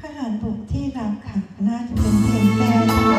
ทหารบกที่รักค่ะน่าจะเป็นเพียงแก้